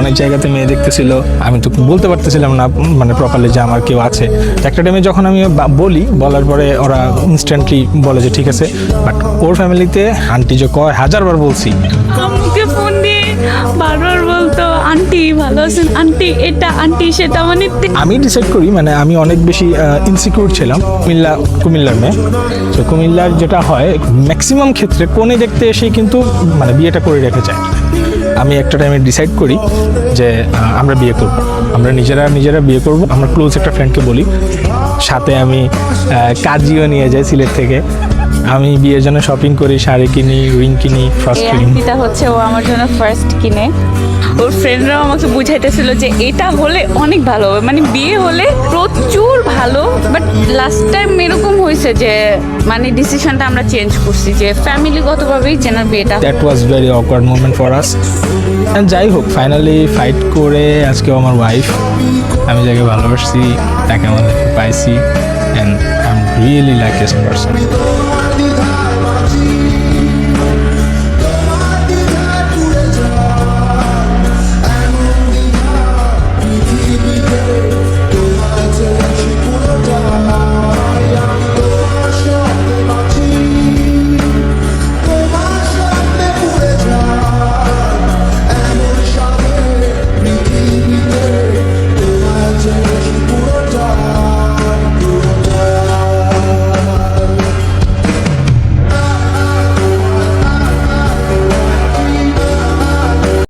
অনেক জায়গাতে মেয়ে দেখতেছিল। আমি তো বলতে পারতেছিলাম না মানে প্রপারলি যে আমার কেউ আছে। একটা টাইমে যখন আমি বলি বলার পরে ওরা ইনস্ট্যান্টলি বলে যে ঠিক আছে। বাট ওর ফ্যামিলিতে আন্টি যে কয় হাজারবার বলছি। আম্মুকে ফোন দিয়ে বারবার বলতো আন্টি ভালো আছেন? আন্টি এটা আন্টি সেটা মানে আমি ডিসাইড করি মানে আমি অনেক বেশি ইনসিকিউর ছিলাম কুমিল্লা কুমিল্লার মেয়ে। তো কুমিল্লার যেটা হয় ম্যাক্সিমাম ক্ষেত্রে কোণে দেখতে এসে কিন্তু মানে বিয়েটা করে রেখে যায়। আমি একটা টাইমে ডিসাইড করি যে আমরা বিয়ে করব। আমরা নিজেরা নিজেরা বিয়ে করব। আমার ক্লোজ একটা ফ্রেন্ডকে বলি। সাথে আমি কাজিও নিয়ে যাই সিলেট থেকে। আমি বিয়ের জন্য শপিং করি শাড়ি কিনি রিং কিনি ফার্স্ট কিনি। আংটিটা হচ্ছে ও আমার জন্য ফার্স্ট কিনে। ওর ফ্রেন্ডরাও আমাকে বুঝাইতেছিল যে এটা হলে অনেক ভালো হবে। মানে বিয়ে হলে প্রচুর ভালো বাট লাস্ট টাইম এরকম হয়েছে যে মানে ডিসিশনটা আমরা চেঞ্জ করছি যে ফ্যামিলিগতভাবেই চেনার বিয়েটা। That was very awkward moment for us যাই হোক ফাইনালি ফাইট করে আজকে আমার ওয়াইফ আমি যাকে ভালোবাসছি, তাকে আমার পাইছি and I am really luckiest person